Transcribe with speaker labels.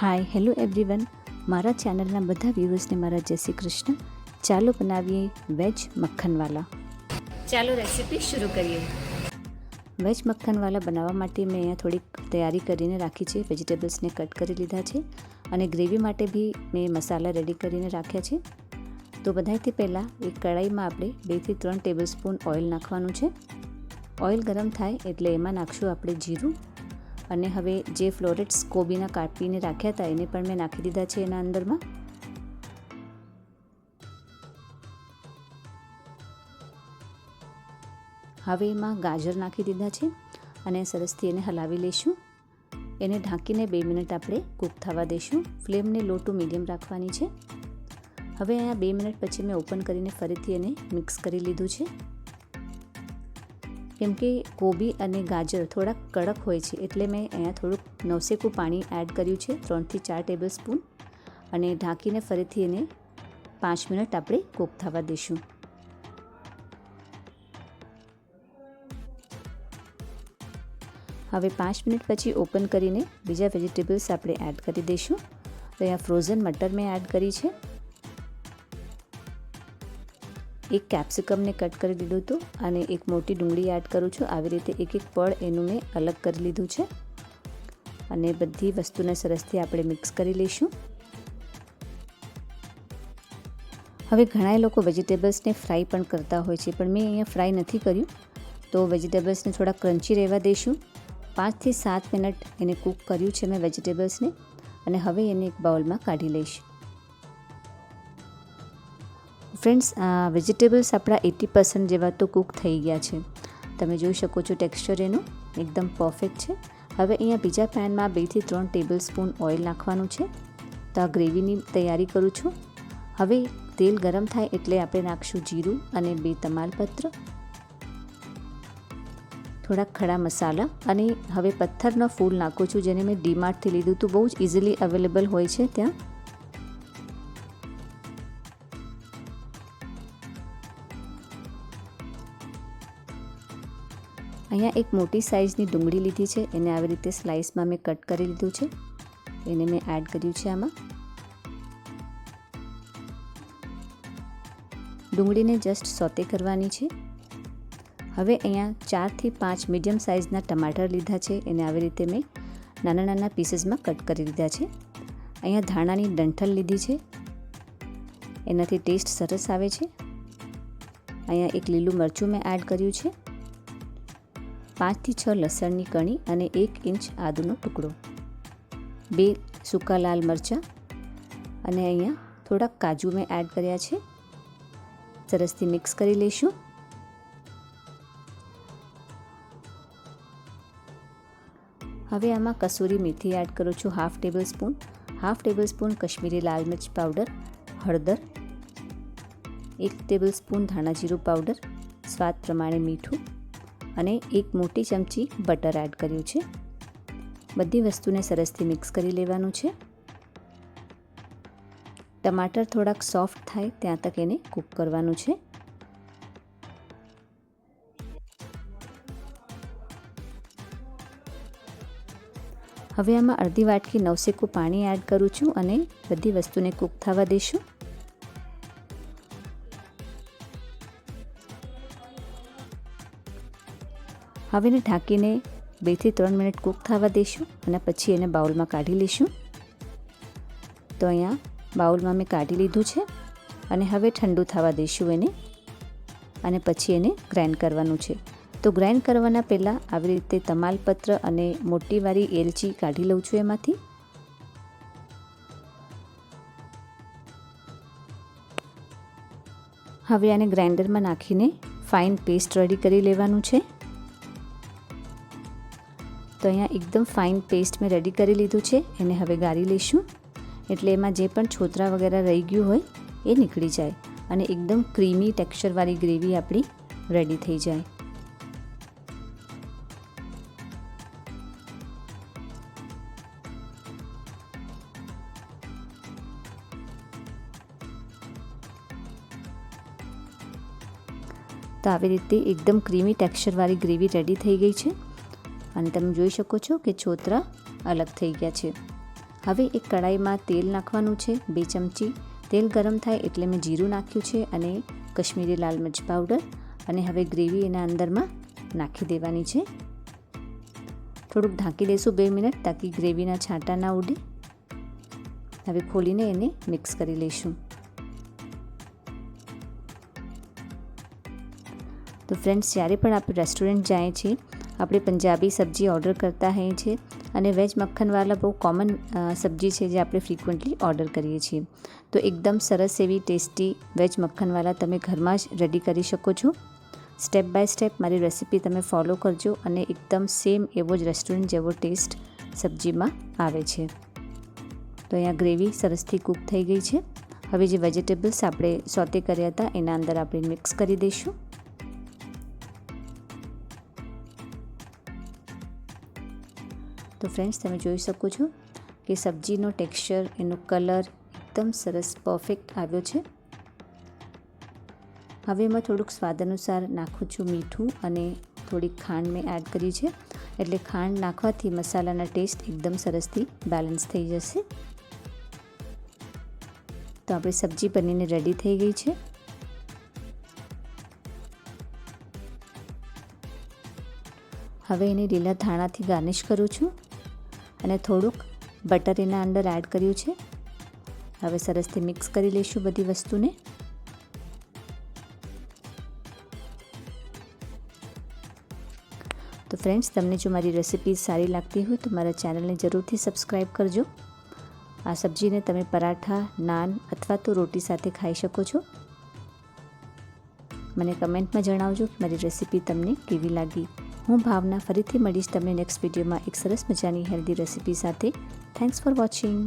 Speaker 1: Hi hello everyone મારા ચેનલના બધા વ્યૂઅર્સને મારા જય શ્રી કૃષ્ણ. ચાલો બનાવીએ વેજ મક્ખનવાલા. ચાલો રેસીપી શરૂ કરીએ. વેજ મક્ખનવાલા બનાવવા માટે મેં અહીંયા થોડીક તૈયારી કરીને રાખી છે. વેજીટેબલ્સને કટ કરી લીધા છે અને ગ્રેવી માટે બી મેં મસાલા રેડી કરીને રાખ્યા છે. તો બધાથી પહેલાં એક કડાઈમાં આપણે બેથી ત્રણ ટેબલ સ્પૂન ઓઇલ નાખવાનું છે. ઓઇલ ગરમ થાય એટલે એમાં નાખશું આપણે જીરું. અને હવે જે ફ્લોરેટ્સ કોબીના કાપીને રાખ્યા હતા, એને પણ મેં નાખી દીધા છે એના અંદરમાં. હવે એમાં ગાજર નાખી દીધા છે અને સરસથી એને હલાવી લઈશું. એને ઢાંકીને બે મિનિટ આપણે કૂક થવા દઈશું. ફ્લેમને લો ટુ મીડિયમ રાખવાની છે. હવે અહીંયા બે મિનિટ પછી મેં ઓપન કરીને ફરીથી એને મિક્સ કરી લીધું છે. કેમ કે કોબી અને ગાજર થોડાક કડક હોય છે એટલે મેં અહીંયા થોડુંક નવસેકું પાણી એડ કર્યું છે, ત્રણથી ચાર ટેબલ સ્પૂન અને ઢાંકીને ફરીથી એને પાંચ મિનિટ આપણે કૂક થવા દઈશું. હવે પાંચ મિનિટ પછી ઓપન કરીને બીજા વેજીટેબલ્સ આપણે એડ કરી દઈશું. તો અહીંયા ફ્રોઝન મટર મેં એડ કરી છે. એક કેપ્સિકમને કટ કરી દીધું હતું અને એક મોટી ડુંગળી એડ કરું છું. આવી રીતે એક એક પળ એનું મેં અલગ કરી લીધું છે. અને બધી વસ્તુને સરસથી આપણે મિક્સ કરી લઈશું. હવે ઘણા લોકો વેજીટેબલ્સને ફ્રાય પણ કરતા હોય છે, પણ મેં અહીંયા ફ્રાય નથી કર્યું. તો વેજીટેબલ્સને થોડા ક્રન્ચી રહેવા દઈશું. પાંચથી સાત મિનિટ એને કૂક કર્યું છે મેં વેજીટેબલ્સને અને હવે એને એક બાઉલમાં કાઢી લઈશ. ફ્રેન્ડ્સ વેજીટેબલ્સ આપણા એટી પર્સન્ટ જેવા તો કૂક થઈ ગયા છે. તમે જોઈ શકો છો ટેક્સચર એનું, એકદમ પરફેક્ટ છે. હવે અહીંયા બીજા પેનમાં બેથી ત્રણ ટેબલ સ્પૂન ઓઇલ નાખવાનું છે. તો આ ગ્રેવીની તૈયારી કરું છું. હવે તેલ ગરમ થાય એટલે આપણે નાખશું જીરું અને બે તમાલપત્ર. થોડાક ખડા મસાલા અને હવે પથ્થરનો ફૂલ નાખું છું જેને મેં ડીમાર્ટથી લીધું હતું બહુ જ ઇઝીલી અવેલેબલ હોય છે ત્યાં. અહીંયા એક મોટી સાઇઝની ડુંગળી લીધી છે. એને આવી રીતે સ્લાઇસમાં મેં કટ કરી લીધું છે. એને મેં એડ કર્યું છે આમાં. ડુંગળીને જસ્ટ સોતે કરવાની છે. હવે અહીંયા ચારથી પાંચ મીડિયમ સાઇઝના ટમાટર લીધા છે. એને આવી રીતે મેં નાના નાના પીસીસમાં કટ કરી લીધા છે. અહીંયા ધાણાની ડંઠલ લીધી છે. એનાથી ટેસ્ટ સરસ આવે છે. અહીંયા એક લીલું મરચું મેં એડ કર્યું છે. પાંચથી છ લસણની કણી અને એક ઇંચ આદુનો ટુકડો. બે સૂકા લાલ મરચાં અને અહીંયા થોડાક કાજુ મેં એડ કર્યા છે. સરસથી મિક્સ કરી લઈશું. હવે આમાં કસૂરી મેથી એડ કરું છું half tablespoon. Half tablespoon Kashmiri લાલ મિર્ચ પાવડર, હળદર, એક ટેબલ સ્પૂન ધાણા જીરું પાવડર, સ્વાદ પ્રમાણે મીઠું અને એક મોટી ચમચી બટર એડ કર્યું છે. બધી વસ્તુને સરસથી મિક્સ કરી લેવાનું છે. ટમાટર થોડાક સોફ્ટ થાય ત્યાં તક એને કૂક કરવાનું છે. હવે આમાં અડધી વાટકી નવસેકું પાણી એડ કરું છું અને બધી વસ્તુને કૂક થવા દઈશું. હવે એને ઢાંકીને બેથી ત્રણ મિનિટ કૂક થવા દઈશું અને પછી એને બાઉલમાં કાઢી લઈશું. તો અહીંયા બાઉલમાં મેં કાઢી લીધું છે અને હવે ઠંડુ થવા દઈશું એને અને પછી એને ગ્રાઇન્ડ કરવાનું છે. તો ગ્રાઇન્ડ કરવાના પહેલાં આવી રીતે તમાલપત્ર અને મોટીવાળી એલચી કાઢી લઉં છું એમાંથી. હવે આને ગ્રાઇન્ડરમાં નાખીને ફાઇન પેસ્ટ રેડી કરી લેવાનું છે. તો અહીંયા એકદમ ફાઇન પેસ્ટ મેં રેડી કરી લીધું છે. એને હવે ગાળી લઈશું. એટલે એમાં જે પણ છોતરા વગેરે રહી ગયું હોય, એ નીકળી જાય. અને એકદમ ક્રીમી ટેક્સચરવાળી ગ્રેવી આપણી રેડી થઈ જાય. તો આવી રીતે એકદમ ક્રીમી ટેક્સચરવાળી ગ્રેવી રેડી થઈ ગઈ છે. અને તમે જોઈ શકો છો કે છોતરા અલગ થઈ ગયા છે. હવે એક કડાઈમાં તેલ નાખવાનું છે, બે ચમચી. તેલ ગરમ થાય એટલે મેં જીરું નાખ્યું છે અને કશ્મીરી લાલ મરચ પાવડર અને હવે ગ્રેવી એના અંદરમાં નાખી દેવાની છે. થોડુંક ઢાંકી દઈશું બે મિનિટ તાકી ગ્રેવીના છાંટા ના ઉડે. હવે ખોલીને એને મિક્સ કરી લઈશું. તો ફ્રેન્ડ્સ જ્યારે પણ આપણે રેસ્ટોરન્ટ જાય છીએ આપણે પંજાબી સબ્જી ઓર્ડર કરતા હોઈએ છીએ અને વેજ મક્ખનવાલા બહુ કોમન સબ્જી છે જે આપણે ફ્રિકવન્ટલી ઓર્ડર કરીએ છીએ. તો એકદમ સરસ એવી ટેસ્ટી વેજ મક્ખનવાલા તમે ઘરમાં જ રેડી કરી શકો છો. સ્ટેપ બાય સ્ટેપ મારી રેસિપી તમે ફોલો કરજો અને એકદમ સેમ એવો જ રેસ્ટોરન્ટ જેવો ટેસ્ટ સબ્જીમાં આવે છે. તો અહીંયા ગ્રેવી સરસથી કૂક થઈ ગઈ છે. હવે જે વેજીટેબલ્સ આપણે સોતે કર્યા હતા એના અંદર આપણે મિક્સ કરી દઈશું. તો ફ્રેન્ડ્સ તમે જોઈ શકો છો કે સબ્જીનો ટેક્સચર એનો કલર એકદમ સરસ પરફેક્ટ આવ્યો છે. હવે એમાં થોડુંક સ્વાદ અનુસાર નાખું છું મીઠું અને થોડીક ખાંડ મેં એડ કરી છે. એટલે ખાંડ નાખવાથી મસાલાના ટેસ્ટ એકદમ સરસથી બેલેન્સ થઈ જશે. તો આપણી સબ્જી બનીને રેડી થઈ ગઈ છે. હવે એને લીલા ધાણાથી ગાર્નિશ કરું છું અને થોડુંક બટર એના અંદર એડ કર્યું છે. હવે સરસથી મિક્સ કરી લઈશું બધી વસ્તુને. તો ફ્રેન્ડ્સ તમને જો મારી રેસિપી સારી લાગતી હોય તો મારા ચેનલને જરૂરથી સબસ્ક્રાઈબ કરજો. આ સબ્જીને તમે પરાઠા, નાન અથવા તો રોટી સાથે ખાઈ શકો છો. મને કમેન્ટમાં જણાવજો મારી રેસિપી તમને કેવી લાગી. હું ભાવના ફરીથી મળીશ તમને નેક્સ્ટ વિડીયોમાં એક સરસ મજાની હેલ્ધી રેસીપી સાથે. Thanks for watching